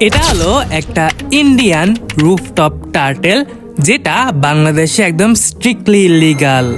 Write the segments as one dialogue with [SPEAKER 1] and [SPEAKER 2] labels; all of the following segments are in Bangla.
[SPEAKER 1] এটা হলো একটা ইন্ডিয়ান রুফটপ টার্টেল যেটা বাংলাদেশে একদম স্ট্রিক্টলি লিগাল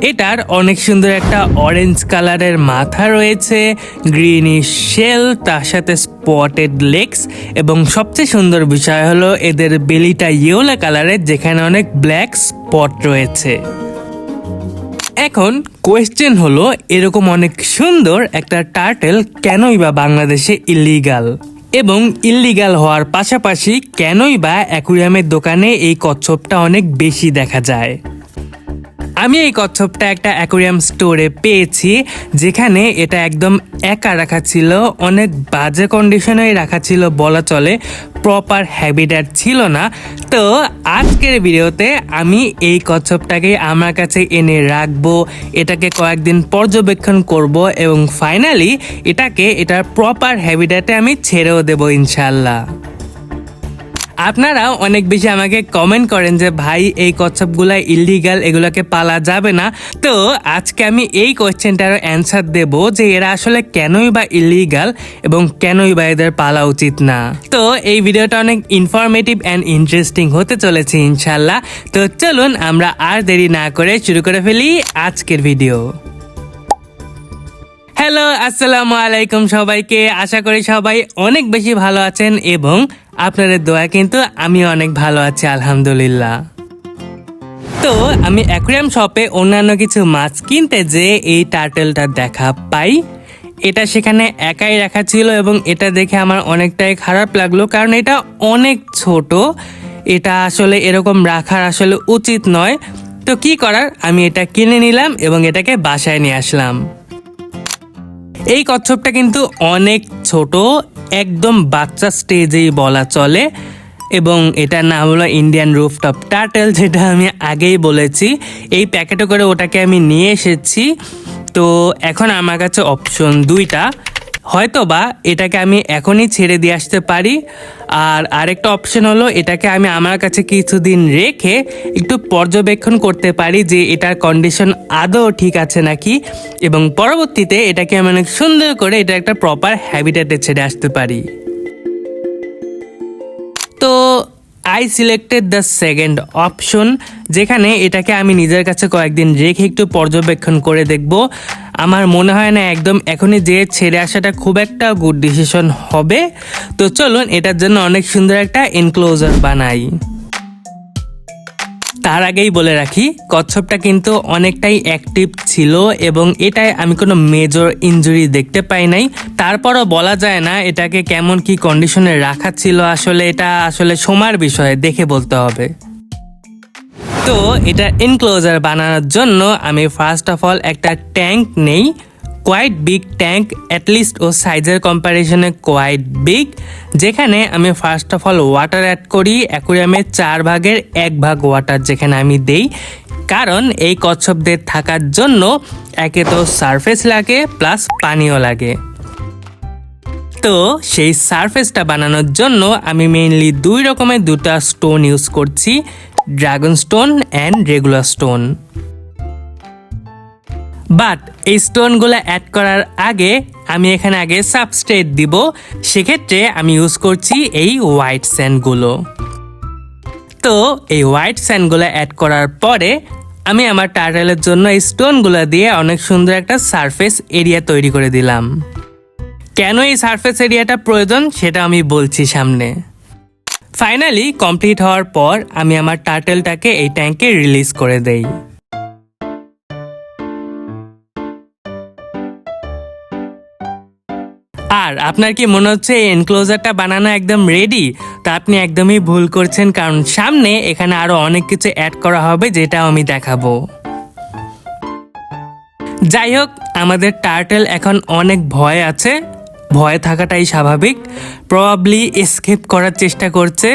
[SPEAKER 1] এটার অনেক সুন্দর একটা অরেঞ্জ কালারের মাথা রয়েছে গ্রিনিশ শেল তার সাথে স্পটেড লেগস এবং সবচেয়ে সুন্দর বিষয় হলো এদের বেলিটা ইয়েলো কালারের যেখানে অনেক ব্ল্যাক স্পট রয়েছে। এখন কোয়েশ্চেন হলো, এরকম অনেক সুন্দর একটা টার্টেল কেনই বা বাংলাদেশে ইলিগাল এবং ইল্লিগাল হওয়ার পাশাপাশি কেনই বা অ্যাকুরিয়ামের দোকানে এই কচ্ছপটা অনেক বেশি দেখা যায়? আমি এই কচ্ছপটা একটা অ্যাকোরিয়াম স্টোরে পেয়েছি, যেখানে এটা একদম একা রাখা ছিল, অনেক বাজে কন্ডিশনে রাখা ছিল বলা চলে প্রপার হ্যাবিটার ছিল না। তো আজকের ভিডিওতে আমি এই কচ্ছপটাকে আমার কাছে এনে রাখব, এটাকে কয়েকদিন পর্যবেক্ষণ করব এবং ফাইনালি এটাকে এটার প্রপার হ্যাবিটাতে আমি ছেড়েও দেবো ইনশাল্লাহ আপনারা অনেক বেশি আমাকে কমেন্ট করেন যে, ভাই, এই কচ্ছপগুলা ইলিগাল এগুলোকে পালা যাবে না। তো আজকে আমি এই কোয়েশ্চেনটার অ্যান্সার দেব যে, এরা আসলে কেনই বা ইলিগাল এবং কেনই বা এদের পালা উচিত না। তো এই ভিডিওটা অনেক ইনফরমেটিভ অ্যান্ড ইন্টারেস্টিং হতে চলেছে, ইনশাল্লাহ। তো চলুন আমরা আর দেরি না করে শুরু করে ফেলি আজকের ভিডিও হ্যালো আসসালামু আলাইকুম সবাইকে। আশা করি সবাই অনেক বেশি ভালো আছেন এবং আপনাদের দোয়া কিন্তু আমি অনেক ভালো আছি, আলহামদুলিল্লাহ। তো আমি অ্যাকুরিয়াম শপে অন্যান্য কিছু মাছ কিনতে যে এই টার্টেলটা দেখা পাই। এটা সেখানে একাই রাখা ছিল এবং এটা দেখে আমার অনেকটাই খারাপ লাগল কারণ এটা অনেক ছোট। এটা আসলে এরকম রাখার আসলে উচিত নয়। তো কি করার? আমি এটা কিনে নিলাম এবং এটাকে বাসায় নিয়ে আসলাম। এই কচ্ছপটা কিন্তু অনেক ছোট, একদম বাচ্চা স্টেজেই বলা চলে এবং এটার নাম হলো ইন্ডিয়ান রুফটপ টাটেল যেটা আমি আগেই বলেছি। এই প্যাকেটে করে ওটাকে আমি নিয়ে এসেছি। তো এখন আমার কাছে অপশন দুইটা। হয়তো বা এটাকে আমি এখনই ছেড়ে দিয়ে আসতে পারি। আর আরেকটা অপশন হলো এটাকে আমি আমার কাছে কিছুদিন রেখে একটু পর্যবেক্ষণ করতে পারি যে এটার কন্ডিশন আদৌ ঠিক আছে নাকি। এবং পরবর্তীতে এটাকে আমি অনেক সুন্দর করে এটা একটা প্রপার হ্যাবিটেটে ছেড়ে আসতে পারি। তো I selected the second option যেখানে এটাকে আমি নিজের কাছে কয়েকদিন রেখে একটু পর্যবেক্ষণ করে দেখব। আমার মনে হয় না একদম এখনই যে ছেড়ে আসাটা খুব একটা গুড ডিসিশন হবে। তো চলুন, এটার জন্য অনেক সুন্দর একটা এনক্লোজার বানাই। তার আগেই বলে রাখি, কচ্ছপটা কিন্তু অনেকটাই অ্যাক্টিভ ছিল এবং এটায় আমি কোনো মেজর ইনজুরি দেখতে পাই নাই। তারপরও বলা যায় না এটাকে কেমন কি কন্ডিশনে রাখা ছিল, আসলে এটা আসলে সময়ের বিষয়ে দেখে বলতে হবে। তো এটা এনক্লোজার বানানোর জন্য আমি ফার্স্ট অফ অল একটা ট্যাঙ্ক নেই। Quite big tank at least ও সাইজের কম্প্যারিজনে কোয়াইট বিগ যেখানে আমি first of all water add করি অ্যাকুরিয়ামের চার ভাগের এক ভাগ ওয়াটার যেখানে আমি দেই। কারণ এই কচ্ছপদের থাকার জন্য একে তো সারফেস লাগে প্লাস পানিও লাগে। তো সেই সারফেসটা বানানোর জন্য আমি মেইনলি দুই রকমের দুটা স্টোন ইউজ করছি dragon stone and regular stone but এই স্টোনগুলো অ্যাড করার আগে আমি এখানে আগে সাবস্ট্রেট দিব। সেক্ষেত্রে আমি ইউজ করছি এই হোয়াইট স্যান্ডগুলো তো এই হোয়াইট স্যান্ডগুলো অ্যাড করার পরে আমি আমার টার্টেলের জন্য এই স্টোনগুলো দিয়ে অনেক সুন্দর একটা সারফেস এরিয়া তৈরি করে দিলাম। কেন এই সারফেস এরিয়াটা প্রয়োজন সেটা আমি বলছি সামনে। ফাইনালি কমপ্লিট হওয়ার পর আমি আমার টার্টেলটাকে এই ট্যাঙ্কে রিলিজ করে দেই। আর আপনার কি মনে হচ্ছে এই এনক্লোজারটা বানানো একদম রেডি তা আপনি একদমই ভুল করছেন, কারণ সামনে এখানে আরও অনেক কিছু অ্যাড করা হবে যেটা আমি দেখাবো। যাই হোক, আমাদের টার্টেল এখন অনেক ভয় আছে। ভয় থাকাটাই স্বাভাবিক। প্রবাবলি এসকেপ করার চেষ্টা করছে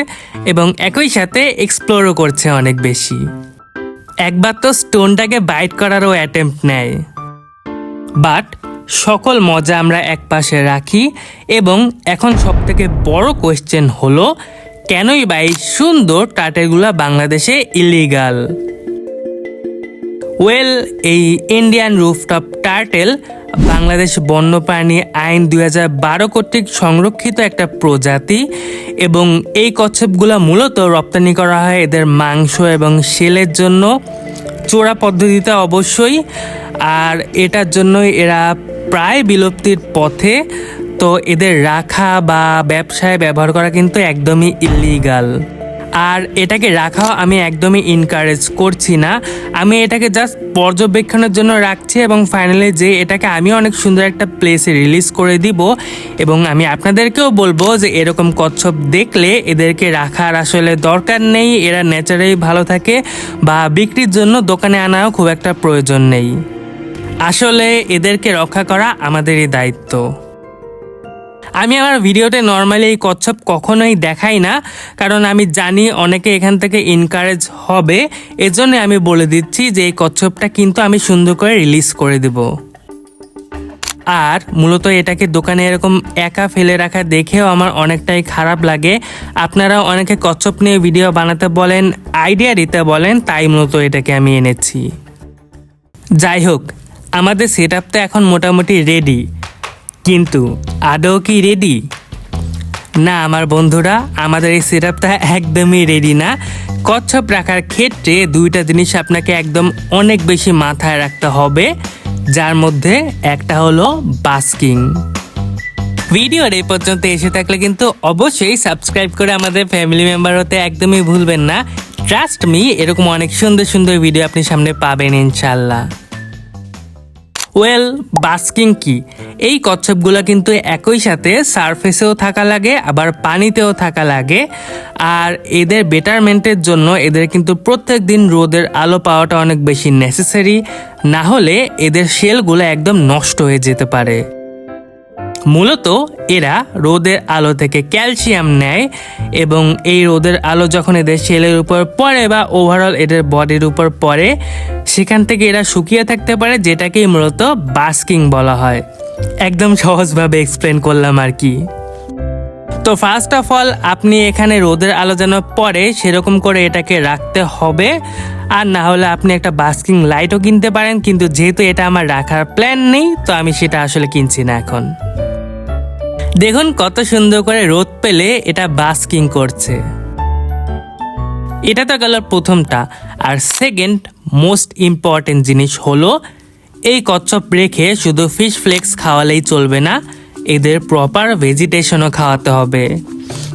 [SPEAKER 1] এবং একই সাথে এক্সপ্লোরও করছে অনেক বেশি। একবার তো স্টোনটাকে বাইট করারও অ্যাটেম্প্ট নেয়। বাট সকল মজা আমরা এক পাশে রাখি এবং এখন সব থেকে বড় কোয়েশ্চেন হলো, কেনই বা এই সুন্দর টাটেগুলা বাংলাদেশে ইলিগাল ওয়েল এই ইন্ডিয়ান রুফটপ টার্টেল বাংলাদেশ বন্যপ্রাণী আইন দুই হাজার বারো কর্তৃক সংরক্ষিত একটা প্রজাতি এবং এই কচ্ছপগুলো মূলত রপ্তানি করা হয় এদের মাংস এবং সেলের জন্য। চোরা পদ্ধতিতে অবশ্যই। আর এটার জন্যই এরা প্রায় বিলুপ্তির পথে, তো এদের রাখা বা ব্যবসায় ব্যবহার করা কিন্তু একদমই ইলিগাল আর এটাকে রাখাও আমি একদমই ইনকারেজ করছি না। আমি এটাকে জাস্ট পর্যবেক্ষণের জন্য রাখছি এবং ফাইনালি যে এটাকে আমি অনেক সুন্দর একটা প্লেসে রিলিজ করে দিব। এবং আমি আপনাদেরকেও বলব যে এরকম কচ্ছপ দেখলে এদেরকে রাখার আসলে দরকার নেই। এরা ন্যাচারালি ভালো থাকে বা বিক্রির জন্য দোকানে আনাও খুব একটা প্রয়োজন নেই। আসলে এদেরকে রক্ষা করা আমাদেরই দায়িত্ব। আমি আমার ভিডিওতে নর্মালি এই কচ্ছপ কখনোই দেখাই না, কারণ আমি জানি অনেকে এখান থেকে এনকারেজ হবে, এজন্য আমি বলে দিচ্ছি যে এই কচ্ছপটা কিন্তু আমি সুন্দর করে রিলিজ করে দেব। আর মূলত এটাকে দোকানে এরকম একা ফেলে রাখা দেখেও আমার অনেকটাই খারাপ লাগে। আপনারা অনেকে কচ্ছপ নিয়ে ভিডিও বানাতে বলেন আইডিয়া দিতে বলেন, তাই মূলত এটাকে আমি এনেছি। যাই হোক আমাদের সেট তো এখন মোটামুটি রেডি কিন্তু আদৌ কি রেডি না, আমার বন্ধুরা, আমাদের এই সেট আপটা একদমই রেডি না। কচ্ছপ রাখার ক্ষেত্রে দুইটা জিনিস আপনাকে একদম অনেক বেশি মাথায় রাখতে হবে, যার মধ্যে একটা হলো বাস্কিং ভিডিওর এই পর্যন্ত এসে থাকলে কিন্তু অবশ্যই সাবস্ক্রাইব করে আমাদের ফ্যামিলি মেম্বার হতে একদমই ভুলবেন না। ট্রাস্ট মি এরকম অনেক সুন্দর সুন্দর ভিডিও আপনি সামনে পাবেন ইনশাল্লাহ ওয়েল বাস্কিং কি এই কচ্ছপগুলো কিন্তু একই সাথে সারফেসেও থাকা লাগে, আবার পানিতেও থাকা লাগে। আর এদের বেটারমেন্টের জন্য এদের কিন্তু প্রত্যেক দিন রোদের আলো পাওয়াটা অনেক বেশি নেসেসারি না হলে এদের শেলগুলো একদম নষ্ট হয়ে যেতে পারে। মূলত এরা রোদের আলো থেকে ক্যালসিয়াম নেয় এবং এই রোদের আলো যখন এদের সেলের উপর পড়ে বা ওভারঅল এদের বডির উপর পড়ে, সেখান থেকে এরা শুকিয়ে থাকতে পারে, যেটাকেই মূলত বাস্কিং বলা হয়। একদম সহজভাবে এক্সপ্লেন করলাম আর কি। তো ফার্স্ট অফ অল আপনি এখানে রোদের আলো যেন পড়ে, সেরকম করে এটাকে রাখতে হবে। আর না হলে আপনি একটা বাস্কিং লাইটও কিনতে পারেন, কিন্তু যেহেতু এটা আমার রাখার প্ল্যান নেই, তো আমি সেটা আসলে কিনছি না এখন। দেখুন কত সুন্দর করে রোদ পেলে এটা বাস্কিং করছে। এটা তো গেল প্রথমটা। আর সেকেন্ড মোস্ট ইম্পর্টেন্ট জিনিস হলো, এই কচ্ছপ রেখে শুধু ফিশ ফ্লেক্স খাওয়ালেই চলবে না, এদের প্রপার ভেজিটেশনও খাওয়াতে হবে।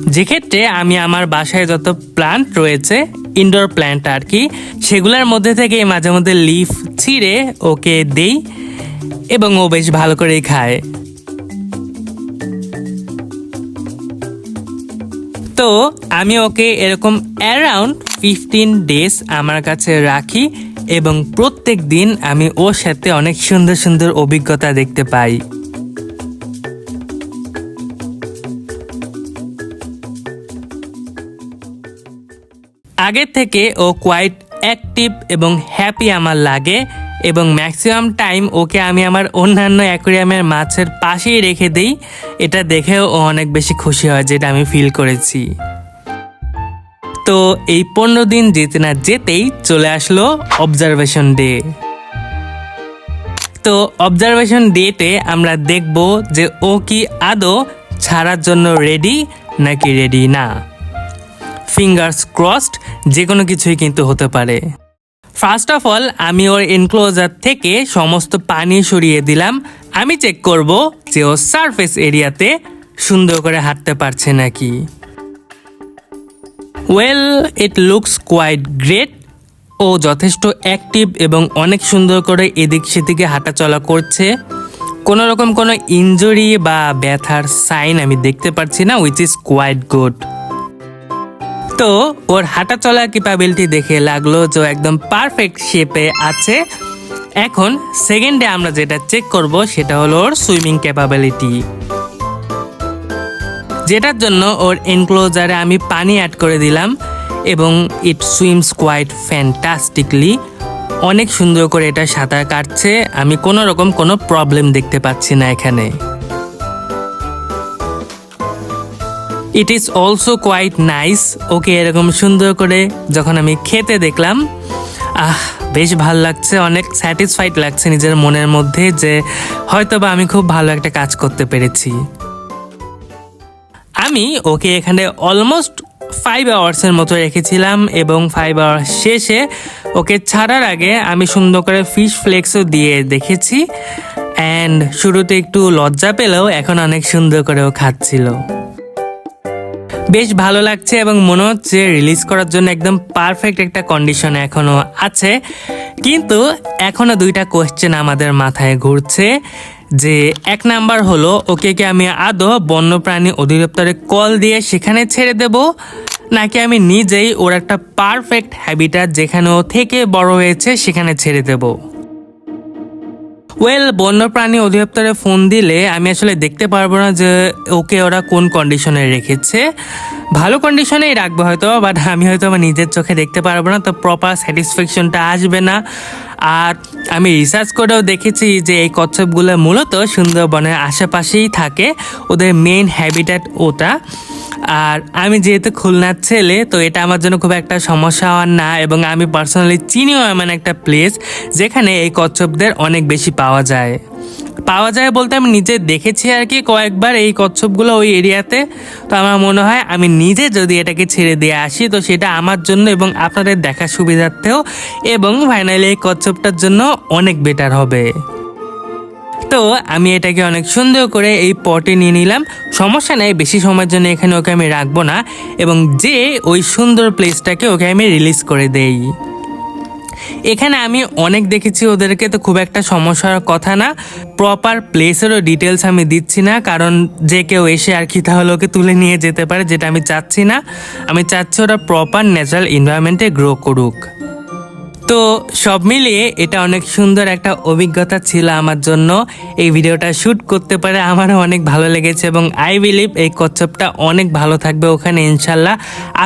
[SPEAKER 1] যেক্ষেত্রে আমি আমার বাসায় যত প্লান্ট রয়েছে ইনডোর প্ল্যান্ট আর কি, সেগুলোর মধ্যে থেকে মাঝে মধ্যে লিফ ছিঁড়ে ওকে দেই এবং ও বেশ ভালো করেই খায়। তো আমি ওকে এরকম অ্যারাউন্ড ফিফটিন ডেজ আমার কাছে রাখি এবং প্রত্যেক দিন আমি ওর সাথে অনেক সুন্দর সুন্দর অভিজ্ঞতা দেখতে পাই। আগের থেকে ও কোয়াইট অ্যাক্টিভ এবং হ্যাপি আমার লাগে। এবং ম্যাক্সিমাম টাইম ওকে আমি আমার অন্যান্য অ্যাকোরিয়ামের মাছের পাশেই রেখে দিই। এটা দেখেও ও অনেক বেশি খুশি হয়, যেটা আমি ফিল করেছি। তো এই পনেরো দিন যেতে না যেতেই চলে আসলো অবজারভেশন ডে তো অবজারভেশন ডেতে আমরা দেখব যে ও কি আদৌ ছাড়ার জন্য রেডি নাকি রেডি না। ফিঙ্গার্স ক্রসড যে কোনো কিছুই কিন্তু হতে পারে। ফার্স্ট অফ অল আমি ওর এনক্লোজার থেকে সমস্ত পানি সরিয়ে দিলাম। আমি চেক করব যে ও সারফেস এরিয়াতে সুন্দর করে হাঁটতে পারছে নাকি। Well it looks quite great ও যথেষ্ট অ্যাক্টিভ এবং অনেক সুন্দর করে এদিক সেদিকে হাঁটাচলা করছে। কোনো রকম কোনো ইনজুরি বা ব্যথার সাইন আমি দেখতে পাচ্ছি না উইচ ইজ কোয়াইট গুড তো ওর হাঁটা চলার ক্যাপাবিলিটি দেখে লাগল যে একদম পারফেক্ট শেপে আছে। এখন সেকেন্ডে আমরা যেটা চেক করব, সেটা হলো ওর সুইমিং ক্যাপাবিলিটি যেটার জন্য ওর এনক্লোজারে আমি পানি অ্যাড করে দিলাম এবং ইট সুইমস কোয়াইট ফ্যান্টাস্টিকলি অনেক সুন্দর করে এটা সাঁতার কাটছে। আমি কোনো রকম কোনো প্রবলেম দেখতে পাচ্ছি না এখানে। It is also quite nice okay এরকম সুন্দর করে যখন আমি খেতে দেখলাম, আহ, বেশ ভালো লাগছে, অনেক স্যাটিসফাইড লাগছে নিজের মনের মধ্যে যে হয়তো বা আমি খুব ভালো একটা কাজ করতে পেরেছি। আমি ওকে এখানে অলমোস্ট ফাইভ আওয়ার্সের মতো রেখেছিলাম এবং ফাইভ আওয়ার্স শেষে ওকে ছাড়ার আগে আমি সুন্দর করে ফিশ ফ্লেক্সও দিয়ে দেখেছি। অ্যান্ড শুরুতে একটু লজ্জা পেলেও এখন অনেক সুন্দর করেও খাচ্ছিল। বেশ ভালো লাগছে এবং মনে হচ্ছে রিলিজ করার জন্য একদম পারফেক্ট একটা কন্ডিশনে এখনও আছে। কিন্তু এখনও দুইটা কোয়েশ্চেন আমাদের মাথায় ঘুরছে যে এক নাম্বার হলো, ওকে কি আমি আদৌ বন্যপ্রাণী অধিদপ্তরে কল দিয়ে সেখানে ছেড়ে দেব, নাকি আমি নিজেই ওর একটা পারফেক্ট হ্যাবিটার যেখানে ও থেকে বড় হয়েছে সেখানে ছেড়ে দেবো? ওয়েল বন্যপ্রাণী অধিদপ্তরে ফোন দিলে আমি আসলে দেখতে পারব না যে ওকে ওরা কোন কন্ডিশনে রেখেছে। ভালো কন্ডিশনেই রাখব হয়তো বাট আমি হয়তো আমার নিজের চোখে দেখতে পারব না, তো প্রপার স্যাটিসফ্যাকশনটা আসবে না। আর আমি রিসার্চ করেও দেখেছি যে এই কচ্ছপগুলো মূলত সুন্দরবনের আশেপাশেই থাকে, ওদের মেইন হ্যাবিটেট ওটা। আর আমি যেহেতু খুলনার ছেলে, তো এটা আমার জন্য খুব একটা সমস্যা হওয়ার না এবং আমি পার্সোনালি চিনিও এমন একটা প্লেস যেখানে এই কচ্ছপদের অনেক বেশি পাওয়া যায়। পাওয়া যায় বলতে আমি নিজে দেখেছি আর কি কয়েকবার এই কচ্ছপগুলো ওই এরিয়াতে। তো আমার মনে হয় আমি নিজে যদি এটাকে ছেড়ে দিয়ে আসি, তো সেটা আমার জন্য এবং আপনাদের দেখার সুবিধার্থেও এবং ফাইনালি এই কচ্ছপটার জন্য অনেক বেটার হবে। তো আমি এটাকে অনেক সুন্দর করে এই পটে নিয়ে নিলাম। সমস্যা নেই, বেশি সময়ের জন্য এখানে ওকে আমি রাখব না। এবং যে ওই সুন্দর প্লেসটাকে ওকে আমি রিলিজ করে দেই। এখানে আমি অনেক দেখেছি ওদেরকে, তো খুব একটা সমস্যার কথা না। প্রপার প্লেসেরও ডিটেলস আমি দিচ্ছি না, কারণ যে কেউ এসে আর কি তাহলে ওকে তুলে নিয়ে যেতে পারে, যেটা আমি চাচ্ছি না। আমি চাচ্ছি ওরা প্রপার ন্যাচারাল এনভায়রনমেন্টে গ্রো করুক। তো সব মিলিয়ে এটা অনেক সুন্দর একটা অভিজ্ঞতা ছিল আমার জন্য। এই ভিডিওটা শ্যুট করতে পারে আমারও অনেক ভালো লেগেছে এবং আই বিলিভ এই কচ্ছপটা অনেক ভালো থাকবে ওখানে, ইনশাল্লাহ।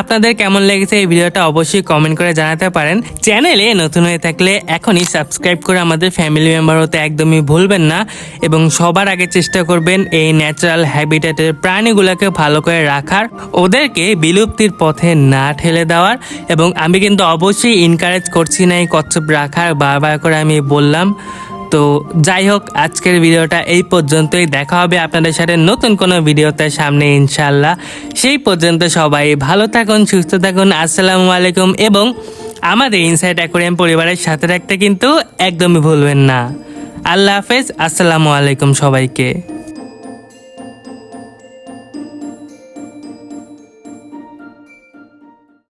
[SPEAKER 1] আপনাদের কেমন লেগেছে এই ভিডিওটা অবশ্যই কমেন্ট করে জানাতে পারেন। চ্যানেলে নতুন হয়ে থাকলে এখনই সাবস্ক্রাইব করে আমাদের ফ্যামিলি মেম্বার হতে একদমই ভুলবেন না এবং সবার আগে চেষ্টা করবেন এই ন্যাচারাল হ্যাবিটেটের প্রাণীগুলোকে ভালো করে রাখার, ওদেরকে বিলুপ্তির পথে না ঠেলে দেওয়ার এবং আমি কিন্তু অবশ্যই ইনকারেজ করছি না এই কচ্ছপ রাখার বারবার করে আমি বললাম। তো যাই হোক, আজকের ভিডিওটা এই পর্যন্তই। দেখা হবে আপনাদের সাথে নতুন কোনো ভিডিওতে সামনে ইনশাল্লাহ সেই পর্যন্ত সবাই ভালো থাকুন, সুস্থ থাকুন। আসসালামু আলাইকুম। এবং আমাদের ইনসাইড অ্যাকোরিয়াম পরিবারের সাথে রাখতে কিন্তু একদমই ভুলবেন না। আল্লাহ হাফেজ। আসসালামু আলাইকুম সবাইকে।